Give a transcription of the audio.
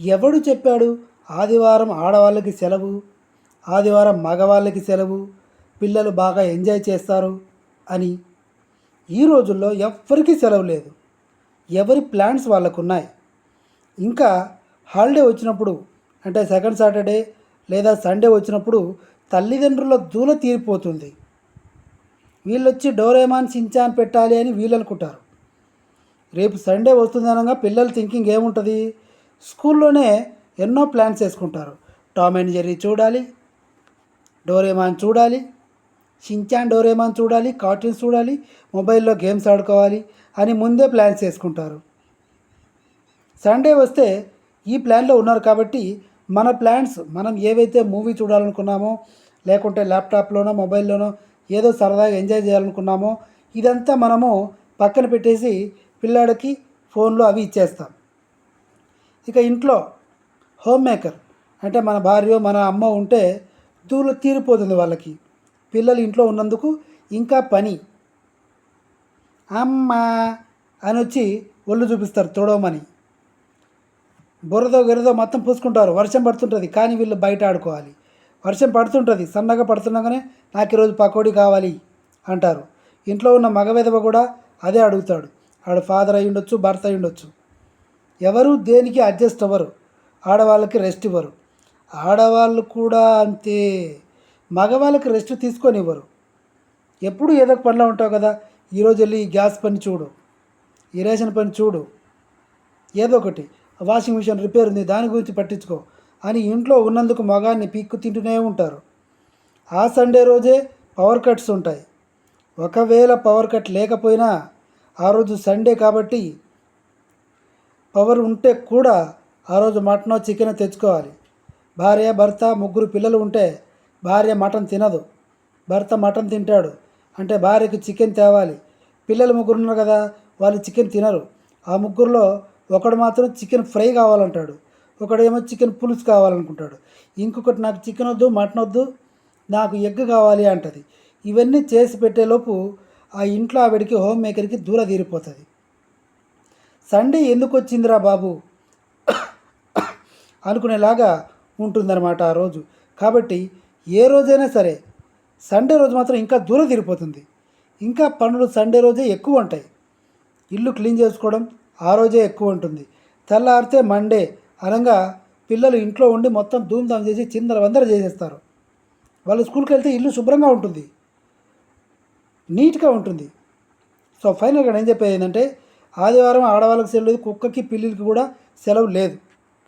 ఎవడు చెప్పాడు? ఆదివారం ఆడవాళ్ళకి సెలవు ఆదివారం మగవాళ్ళకి సెలవు పిల్లలు బాగా ఎంజాయ్ చేస్తారు అని. ఈ రోజుల్లో ఎవ్వరికీ సెలవు లేదు. ఎవరి ప్లాన్స్ వాళ్ళకు ఉన్నాయి ఇంకా హాలిడే వచ్చినప్పుడు అంటే సెకండ్ సాటర్డే లేదా సండే వచ్చినప్పుడు తల్లిదండ్రుల దూల తీరిపోతుంది. వీళ్ళొచ్చి డోరేమాన్ సించాన్ పెట్టాలి అని వీళ్ళు అనుకుంటారు రేపు సండే వస్తుంది అనగా పిల్లల థింకింగ్ ఏముంటుంది? స్కూల్లోనే ఎన్నో ప్లాన్స్ వేసుకుంటారు. టామ్ అండ్ జెర్రీ చూడాలి డోరేమాన్ చూడాలి షించాన్ డోరేమాన్ చూడాలి కార్టూన్స్ చూడాలి మొబైల్లో గేమ్స్ ఆడుకోవాలి అని ముందే ప్లాన్స్ వేసుకుంటారు. సండే వస్తే ఈ ప్లాన్లో ఉన్నారు కాబట్టి మన ప్లాన్స్ మనం ఏవైతే మూవీ చూడాలనుకున్నామో లేకుంటే ల్యాప్టాప్లోనో మొబైల్లోనో ఏదో సరదాగా ఎంజాయ్ చేయాలనుకున్నామో ఇదంతా మనము పక్కన పెట్టేసి పిల్లాడికి ఫోన్లో అవి ఇచ్చేస్తాం. ఇక ఇంట్లో హోమ్ మేకర్ అంటే మన భార్య మన అమ్మ ఉంటే దూల తీరిపోతుంది వాళ్ళకి. పిల్లలు ఇంట్లో ఉన్నందుకు ఇంకా పని. అమ్మ అని వచ్చి ఒళ్ళు చూపిస్తారు తొడవమని బురద గిరదో మొత్తం పూసుకుంటారు. వర్షం పడుతుంటుంది కానీ వీళ్ళు బయట ఆడుకోవాలి. వర్షం పడుతుంటుంది సన్నగా పడుతుండగానే నాకు ఈరోజు పకోడీ కావాలి అంటారు. ఇంట్లో ఉన్న మగ విధవ కూడా అదే అడుగుతాడు. ఆడు ఫాదర్ అయి ఉండొచ్చు భర్త అయి ఉండొచ్చు ఎవరు దేనికి అడ్జస్ట్ అవ్వరు. ఆడవాళ్ళకి రెస్ట్ ఇవ్వరు. ఆడవాళ్ళు కూడా అంతే. మగవాళ్ళకి రెస్ట్ తీసుకొని ఇవ్వరు ఎప్పుడు ఏదో ఒక పనిలో ఉంటావు కదా ఈరోజు వెళ్ళి గ్యాస్ పని చూడు ఈ రేషన్ పని చూడు ఏదో ఒకటి. వాషింగ్ మిషన్ రిపేర్ ఉంది దాని గురించి పట్టించుకో అని ఇంట్లో ఉన్నందుకు మగాన్ని పీక్కు తింటూనే ఉంటారు. ఆ సండే రోజే పవర్ కట్స్ ఉంటాయి. ఒకవేళ పవర్ కట్ లేకపోయినా ఆ రోజు సండే కాబట్టి పవర్ ఉంటే కూడా ఆ రోజు మటనో చికెన్ తెచ్చుకోవాలి. భార్య భర్త ముగ్గురు పిల్లలు ఉంటే భార్య మటన్ తినదు. భర్త మటన్ తింటాడు. అంటే భార్యకు చికెన్ తేవాలి. పిల్లలు ముగ్గురు ఉన్నారు కదా వాళ్ళు చికెన్ తినరు. ఆ ముగ్గురులో ఒకడు మాత్రం చికెన్ ఫ్రై కావాలంటాడు. ఒకడేమో చికెన్ పులుసు కావాలనుకుంటాడు. ఇంకొకటి నాకు చికెన్ వద్దు మటన్ వద్దు నాకు ఎగ్ కావాలి అంటది. ఇవన్నీ చేసి పెట్టేలోపు ఆ ఇంట్లో ఆవిడికి హోమ్ మేకర్కి దూర తీరిపోతుంది. సండే ఎందుకు వచ్చిందిరా బాబు? అనుకునేలాగా ఉంటుందన్నమాట ఆ రోజు. కాబట్టి ఏ రోజైనా సరే సండే రోజు మాత్రం ఇంకా దూరం తిరిగిపోతుంది. ఇంకా పనులు సండే రోజే ఎక్కువ ఉంటాయి. ఇల్లు క్లీన్ చేసుకోవడం ఆ రోజే ఎక్కువ ఉంటుంది. తెల్లారితే మండే అనగా పిల్లలు ఇంట్లో ఉండి మొత్తం ధూమ్ధామ్ చేసి చిందర వందర చేసేస్తారు. వాళ్ళు స్కూల్కి వెళ్తే ఇల్లు శుభ్రంగా ఉంటుంది. నీట్గా ఉంటుంది. సో ఫైనల్గా నేను చెప్పేది ఏంటంటే ఆదివారం ఆడవాళ్ళకి సెలవు లేదు కుక్కకి పిల్లికి కూడా సెలవు లేదు.